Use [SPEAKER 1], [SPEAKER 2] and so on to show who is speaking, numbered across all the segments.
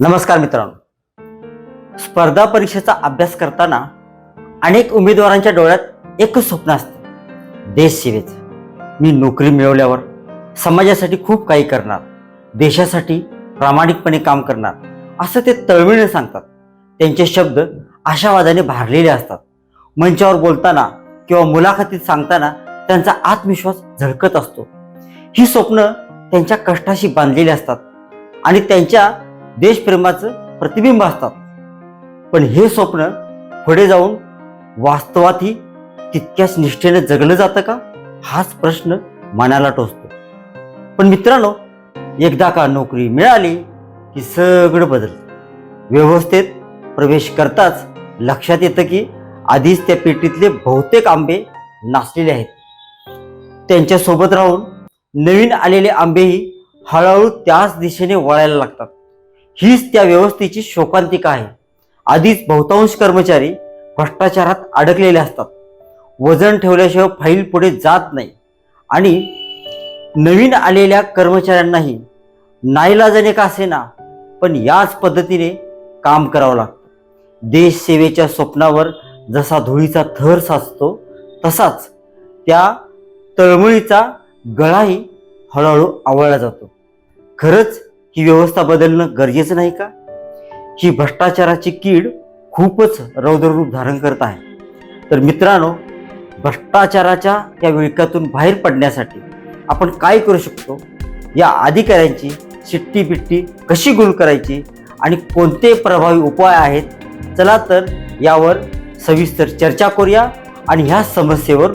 [SPEAKER 1] नमस्कार मित्रांनो. स्पर्धा परीक्षेचा अभ्यास करताना अनेक उमेदवारांच्या डोळ्यात एकच स्वप्न असतं. देशसेवेचं मी नोकरी मिळवल्यावर समाजासाठी खूप काही करणार देशासाठी प्रामाणिकपणे काम करणार असं ते तळमळीने सांगतात. त्यांचे शब्द आशावादाने भारलेले असतात. मंचावर बोलताना किंवा मुलाखतीत सांगताना त्यांचा आत्मविश्वास झळकत असतो. ही स्वप्न त्यांच्या कष्टाशी बांधलेली असतात आणि त्यांच्या देशप्रेमाचं प्रतिबिंब असतात. पण हे स्वप्न पुढे जाऊन वास्तवातही तितक्याच निष्ठेने जगलं जातं का? हाच प्रश्न मनाला टोचतो. पण मित्रांनो एकदा का नोकरी मिळाली की सगळं बदलतं. व्यवस्थेत प्रवेश करताच लक्षात येतं की आधीच त्या पेटीतले बहुतेक आंबे नाचलेले आहेत. त्यांच्यासोबत राहून नवीन आलेले आंबेही हळूहळू त्याच दिशेने वळायला लागतात. हीच त्या व्यवस्थेची शोकांतिका आहे. आधीच बहुतांश कर्मचारी भ्रष्टाचारात अडकलेले असतात. वजन ठेवल्याशिवाय फाईल पुढे जात नाही. आणि नवीन आलेल्या कर्मचाऱ्यांनाही नाईलाजाने का असेना पण याच पद्धतीने काम करावं लागतं. देश सेवेच्या स्वप्नावर जसा धुळीचा थर साचतो तसाच त्या तळमळीचा गळाही हळूहळू आवळला जातो. खरंच ही व्यवस्था बदलणं गरजेचं नाही का? ही भ्रष्टाचाराची कीड खूपच रौद्ररूप धारण करत आहे. तर मित्रांनो भ्रष्टाचाराच्या या विळख्यातून बाहेर पडण्यासाठी आपण काय करू शकतो? या अधिकाऱ्यांची शिट्टी बिट्टी कशी गुल करायची आणि कोणते प्रभावी उपाय आहेत? चला तर यावर सविस्तर चर्चा करूया आणि ह्या समस्येवर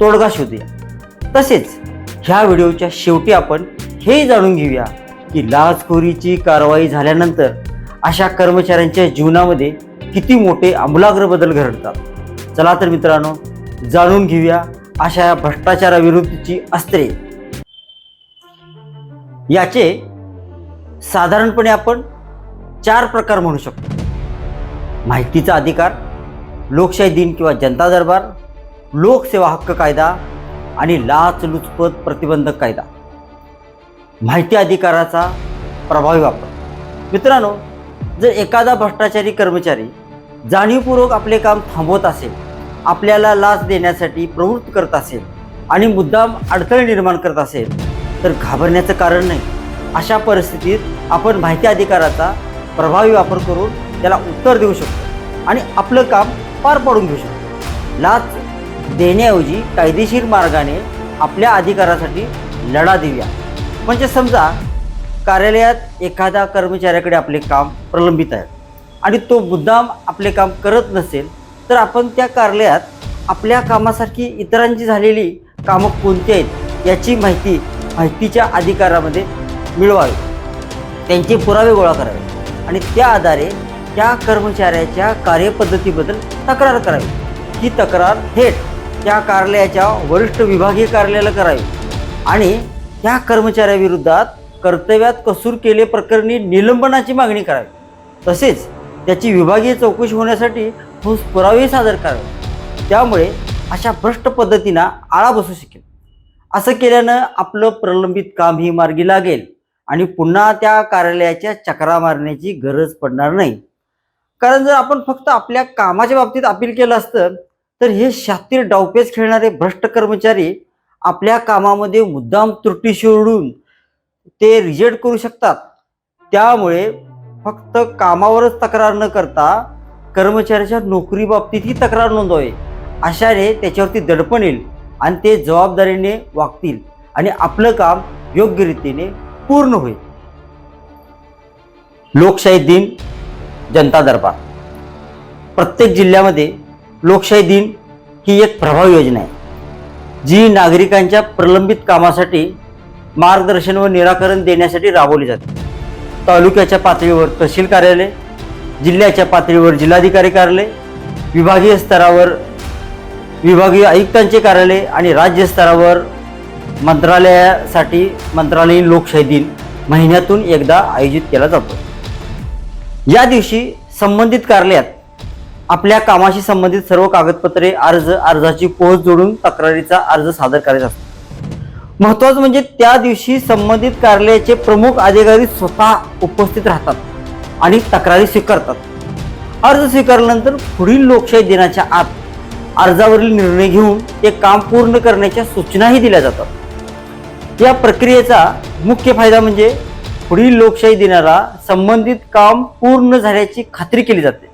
[SPEAKER 1] तोडगा शोधूया. तसेच ह्या व्हिडिओच्या शेवटी आपण हे जाणून घेऊया की लाचखोरीची कारवाई झाल्यानंतर अशा कर्मचाऱ्यांच्या जीवनामध्ये किती मोठे आमूलाग्र बदल घडतात. चला तर मित्रांनो जाणून घेऊया अशा या भ्रष्टाचाराविरुद्धची अस्त्रे. याचे साधारणपणे आपण चार प्रकार म्हणू शकतो. माहितीचा अधिकार लोकशाही दिन किंवा जनता दरबार लोकसेवा हक्क कायदा आणि लाचलुचपत प्रतिबंधक कायदा. माहिती अधिकाराचा प्रभावी वापर. मित्रांनो जर एखादा भ्रष्टाचारी कर्मचारी जाणीवपूर्वक आपले काम थांबवत असेल आपल्याला लाच देण्यासाठी प्रवृत्त करत असेल आणि मुद्दाम अडथळे निर्माण करत असेल तर घाबरण्याचं कारण नाही. अशा परिस्थितीत आपण माहिती अधिकाराचा प्रभावी वापर करून त्याला उत्तर देऊ शकतो आणि आपलं काम पार पाडून घेऊ शकतो. लाच देण्याऐवजी कायदेशीर मार्गाने आपल्या अधिकारासाठी लढा देऊया. म्हणजे समजा कार्यालयात एखाद्या कर्मचाऱ्याकडे आपले काम प्रलंबित आहे आणि तो मुद्दाम आपले काम करत नसेल तर आपण त्या कार्यालयात आपल्या कामासारखी इतरांची झालेली कामं कोणती आहेत याची माहिती माहितीच्या अधिकारामध्ये मिळवावी. त्यांचे पुरावे गोळा करावे आणि त्या आधारे त्या कर्मचाऱ्याच्या कार्यपद्धतीबद्दल तक्रार करावी. ही तक्रार थेट त्या कार्यालयाच्या वरिष्ठ विभागीय कार्यालयाला करावी आणि त्या कर्मचाऱ्याविरोधात कर्तव्यात कसूर केले प्रकरणी निलंबनाची मागणी करावी. तसेच त्याची विभागीय चौकशी होण्यासाठी ठोस पुरावे सादर करावे. त्यामुळे अशा भ्रष्ट पद्धतींना आळा बसू शकेल. असं केल्यानं आपलं प्रलंबित काम ही मार्गी लागेल आणि पुन्हा त्या कार्यालयाच्या चक्रा मारण्याची गरज पडणार नाही. कारण जर आपण फक्त आपल्या कामाच्या बाबतीत अपील केलं असतं तर हे शातीर डावपेच खेळणारे भ्रष्ट कर्मचारी आपल्या कामामध्ये मुद्दाम त्रुटी शोधून ते रिजेक्ट करू शकतात. त्यामुळे फक्त कामावरच तक्रार न करता कर्मचाऱ्याच्या नोकरी बाबतीतही तक्रार नोंदवावी. अशाने त्याच्यावरती दडपण येईल आणि ते जबाबदारीने वागतील आणि आपलं काम योग्य रीतीने पूर्ण होईल. लोकशाही दिन जनता दरबार. प्रत्येक जिल्ह्यामध्ये लोकशाही दिन ही एक प्रभावी योजना आहे. जी नागरिकांच्या प्रलंबित कामासाठी मार्गदर्शन व निराकरण देण्यासाठी राबवली जाते. तालुक्याच्या पातळीवर तहसील कार्यालय जिल्ह्याच्या पातळीवर जिल्हाधिकारी कार्यालय विभागीय स्तरावर विभागीय आयुक्तांचे कार्यालय आणि राज्य स्तरावर मंत्रालयासाठी मंत्रालयीन लोकशाही दिन महिन्यातून एकदा आयोजित केला जातो. या दिवशी संबंधित कार्यालयात आपल्या कामाशी संबंधित सर्व कागदपत्रे अर्ज अर्जाची पोहोच जोडून तक्रारीचा अर्ज सादर करायचा असतो. महत्वाचं म्हणजे त्या दिवशी संबंधित कार्यालयाचे प्रमुख अधिकारी स्वतः उपस्थित राहतात आणि तक्रारी स्वीकारतात. अर्ज स्वीकारल्यानंतर पुढील लोकशाही दिनाच्या आत अर्जावरील निर्णय घेऊन ते काम पूर्ण करण्याच्या सूचनाही दिल्या जातात. या प्रक्रियेचा मुख्य फायदा म्हणजे पुढील लोकशाही दिनाला संबंधित काम पूर्ण झाल्याची खात्री केली जाते.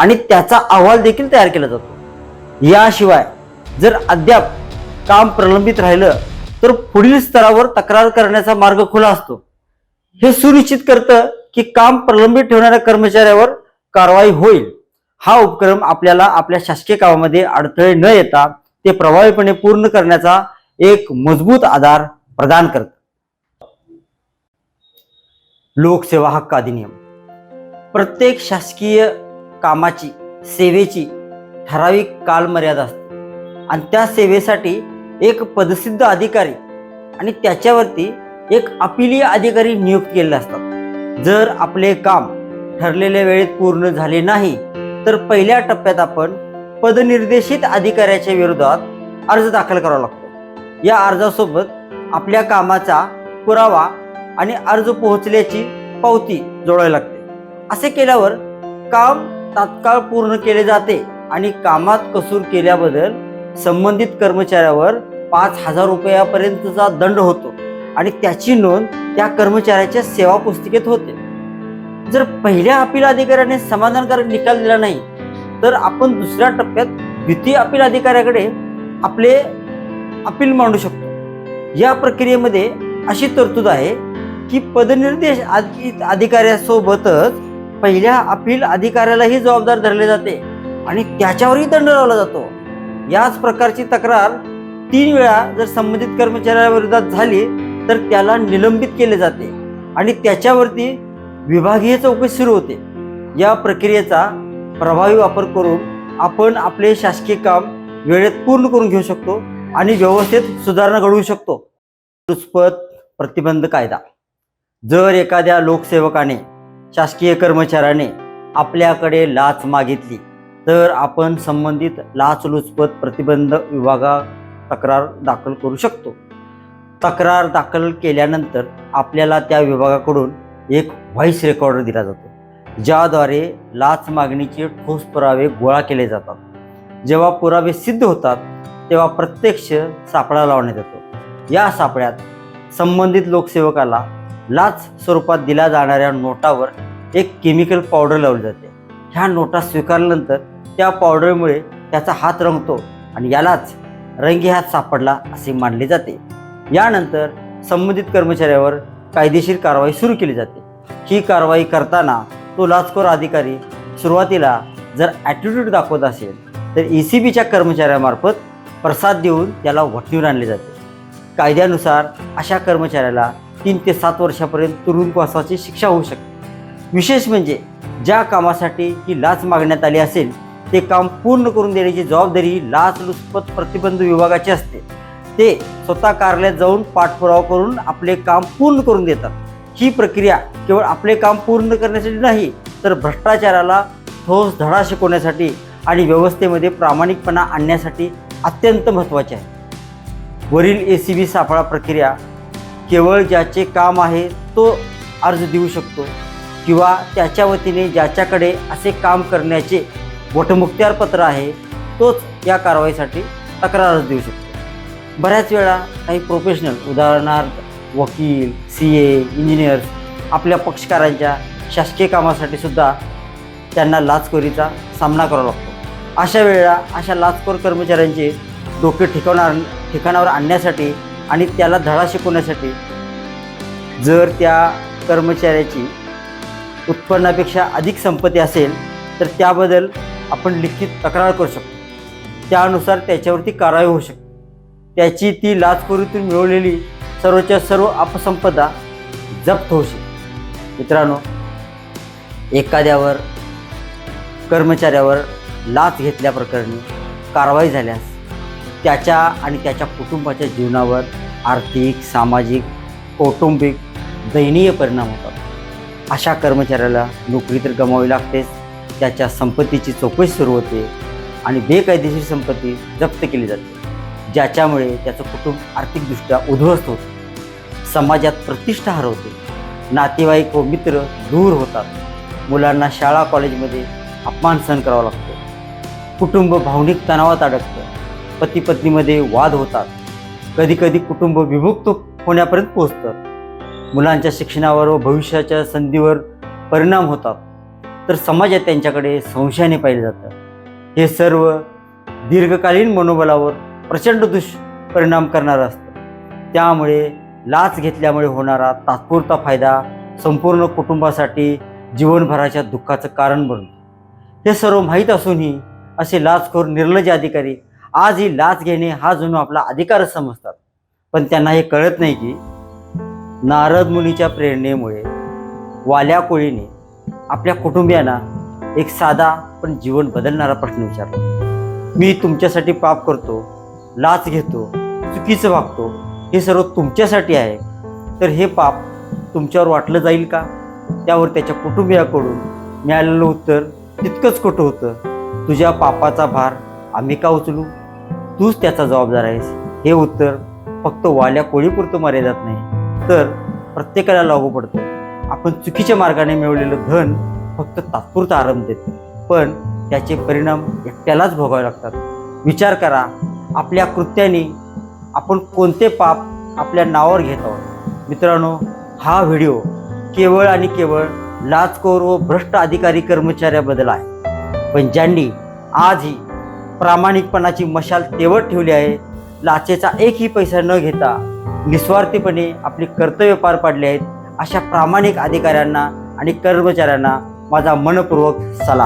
[SPEAKER 1] आणि त्याचा अहवाल देखील तयार केला जातो. याशिवाय जर अद्याप काम प्रलंबित राहिलं तर पुढील स्तरावर तक्रार करण्याचा मार्ग खुला असतो. हे सुनिश्चित करतं की काम प्रलंबित ठेवणाऱ्या कर्मचाऱ्यावर कारवाई होईल. हा उपक्रम आपल्याला आपल्या शासकीय कामामध्ये अडथळे न येता ते प्रभावीपणे पूर्ण करण्याचा एक मजबूत आधार प्रदान करतं. लोकसेवा हक्क अधिनियम. प्रत्येक शासकीय कामाची सेवेची ठराविक कालमर्यादा असते. आणि त्या सेवेसाठी एक पदसिद्ध अधिकारी आणि त्याच्यावरती एक अपिलीय अधिकारी नियुक्त केलेले असतात. जर आपले काम ठरलेल्या वेळेत पूर्ण झाले नाही तर पहिल्या टप्प्यात आपण पदनिर्देशित अधिकाऱ्याच्या विरोधात अर्ज दाखल करावा लागतो. या अर्जासोबत आपल्या कामाचा पुरावा आणि अर्ज पोहोचल्याची पावती जोडावी लागते. असे केल्यावर काम तात्काळ पूर्ण केले जाते आणि कामात कसूर केल्याबद्दल संबंधित कर्मचाऱ्यावर पाच हजार रुपयापर्यंतचा दंड होतो आणि त्याची नोंद त्या कर्मचाऱ्याच्या सेवा पुस्तिकेत होते. जर पहिल्या अपील अधिकाऱ्याने समाधानकारक निकाल दिला नाही तर आपण दुसऱ्या टप्प्यात द्वितीय अपील अधिकाऱ्याकडे आपले अपील मांडू शकतो. या प्रक्रियेमध्ये अशी तरतूद आहे की पदनिर्देश अधि- अधिकाऱ्यासोबतच पहिल्या अपील अधिकाऱ्यालाही जबाबदार धरले जाते आणि त्याच्यावरही दंड लावला जातो. याच प्रकारची तक्रार तीन वेळा जर संबंधित कर्मचाऱ्याविरोधात झाली तर त्याला निलंबित केले जाते आणि त्याच्यावरती विभागीय चौकशी सुरू होते. या प्रक्रियेचा प्रभावी वापर करून आपण आपले शासकीय काम वेळेत पूर्ण करून घेऊ शकतो आणि व्यवस्थेत सुधारणा घडवू शकतो. लुचपत प्रतिबंध कायदा. जर एखाद्या लोकसेवकाने शासकीय कर्मचाऱ्याने आपल्याकडे लाच मागितली. तर आपण संबंधित लाचलुचपत प्रतिबंध विभागा तक्रार दाखल करू शकतो. तक्रार दाखल केल्यानंतर आपल्याला त्या विभागाकडून एक व्हॉईस रेकॉर्डर दिला जातो ज्याद्वारे लाच मागणीचे ठोस पुरावे गोळा केले जातात. जेव्हा पुरावे सिद्ध होतात तेव्हा प्रत्यक्ष सापळा लावण्यात येतो. या सापळ्यात संबंधित लोकसेवकाला लाच स्वरूपात दिल्या जाणाऱ्या नोटावर एक केमिकल पावडर लावली जाते. ह्या नोटा स्वीकारल्यानंतर त्या पावडरमुळे त्याचा हात रंगतो आणि यालाच रंगी हात सापडला असे मानले जाते. यानंतर संबंधित कर्मचाऱ्यावर कायदेशीर कारवाई सुरू केली जाते. ही कारवाई करताना तो लाचखोर अधिकारी सुरुवातीला जर ॲटिट्यूड दाखवत असेल तर ई सी बीच्या कर्मचाऱ्यामार्फत प्रसाद देऊन त्याला वठणीवर आणले जाते. कायद्यानुसार अशा कर्मचाऱ्याला तीन ते सात वर्षापर्यंत तुरुंगवासाची शिक्षा होऊ शकते. विशेष म्हणजे ज्या कामासाठी ही लाच मागण्यात आली असेल ते काम पूर्ण करून देण्याची जबाबदारी लाचलुचपत प्रतिबंध विभागाची असते. ते स्वतः कार्यालयात जाऊन पाठपुरावा करून आपले काम पूर्ण करून देतात. ही प्रक्रिया केवळ आपले काम पूर्ण करण्यासाठी नाही तर भ्रष्टाचाराला ठोस धडा शिकवण्यासाठी आणि व्यवस्थेमध्ये प्रामाणिकपणा आणण्यासाठी अत्यंत महत्त्वाचे आहे. वरील ए सी बी सापळा प्रक्रिया केवळ ज्याचे काम आहे तो अर्ज देऊ शकतो. किंवा त्याच्या वतीने ज्याच्याकडे असे काम करण्याचे वटमुक्त्यारपत्र आहे तोच या कारवाईसाठी तक्रार अर्ज देऊ शकतो. बऱ्याच वेळा काही प्रोफेशनल उदाहरणार्थ वकील सी ए इंजिनियर्स आपल्या पक्षकारांच्या शासकीय कामासाठी सुद्धा त्यांना लाचखोरीचा सामना करावा लागतो. अशा वेळेला अशा लाचखोर कर्मचाऱ्यांचे डोके ठिकाणार ठिकाणावर आणण्यासाठी आणि त्याला धडा शिकवण्यासाठी जर त्या कर्मचाऱ्याची उत्पन्नापेक्षा अधिक संपत्ती असेल तर त्याबद्दल आपण लिखित तक्रार करू शकतो. त्यानुसार त्याच्यावरती कारवाई होऊ शकते. त्याची ती लाचखोरीतून मिळवलेली सर्वच्या सर्व अपसंपदा जप्त होऊ शकते. मित्रांनो एखाद्यावर कर्मचाऱ्यावर लाच घेतल्याप्रकरणी कारवाई झाल्यास त्याच्या आणि त्याच्या कुटुंबाच्या जीवनावर आर्थिक सामाजिक कौटुंबिक दयनीय परिणाम होतात. अशा कर्मचाऱ्याला नोकरी तर गमावी लागतेच. त्याच्या संपत्तीची चौकशी सुरू होते आणि बेकायदेशीर संपत्ती जप्त केली जाते. ज्याच्यामुळे त्याचं कुटुंब आर्थिकदृष्ट्या उद्ध्वस्त होतं. समाजात प्रतिष्ठा हरवते. नातेवाईक व मित्र दूर होतात. मुलांना शाळा कॉलेजमध्ये अपमान सहन करावा लागतो. कुटुंब भावनिक तणावात अडकतं. पती पत्नीमध्ये वाद होतात. कधीकधी कुटुंब विभुक्त होण्यापर्यंत पोहोचतं मुलांच्या शिक्षणावर व भविष्याच्या संधीवर परिणाम होतात. तर समाजात त्यांच्याकडे संशयाने पाहिलं जातं हे सर्व दीर्घकालीन मनोबलावर प्रचंड दुष्परिणाम करणारं असतं. त्यामुळे लाच घेतल्यामुळे होणारा तात्पुरता फायदा संपूर्ण कुटुंबासाठी जीवनभराच्या दुःखाचं कारण बनतो. हे सर्व माहीत असूनही असे लाचखोर निर्लज अधिकारी आज ही लाच घेणे हा जणू आपला अधिकारच समजतात. पण त्यांना हे कळत नाही की नारद मुनीच्या प्रेरणेमुळे वाल्या कोळीने आपल्या कुटुंबियांना एक साधा पण जीवन बदलणारा प्रश्न विचारला. मी तुमच्यासाठी पाप करतो लाच घेतो चुकीचं वागतो हे सर्व तुमच्यासाठी आहे. तर हे पाप तुमच्यावर वाटलं जाईल का? त्यावर त्याच्या कुटुंबियाकडून मिळालेलं उत्तर तितकंच खोटं होतं. तुझ्या पापाचा भार आम्ही का उचलू? तूच त्याचा जबाबदार आहेस. हे उत्तर फक्त वाल्या कोळीपुरतं मर्यादात नाही तर प्रत्येकाला लागू पडतं. आपण चुकीच्या मार्गाने मिळवलेलं धन फक्त तात्पुरता आराम देतं पण त्याचे परिणाम एकट्यालाच भोगावे लागतात. विचार करा आपल्या कृत्याने आपण कोणते पाप आपल्या नावावर घेत आहोत? मित्रांनो हा व्हिडिओ केवळ आणि केवळ लाचखोर व भ्रष्ट अधिकारी कर्मचाऱ्याबद्दल आहे. पण ज्यांनी आजही प्रामाणिकपणाची मशाल तेवत ठेवली आहे. लाचेचा एकही पैसा न घेता निस्वार्थीपणे आपली कर्तव्य पार पाडली आहेत. अशा प्रामाणिक अधिकाऱ्यांना आणि कर्मचाऱ्यांना माझा मनपूर्वक सलाम.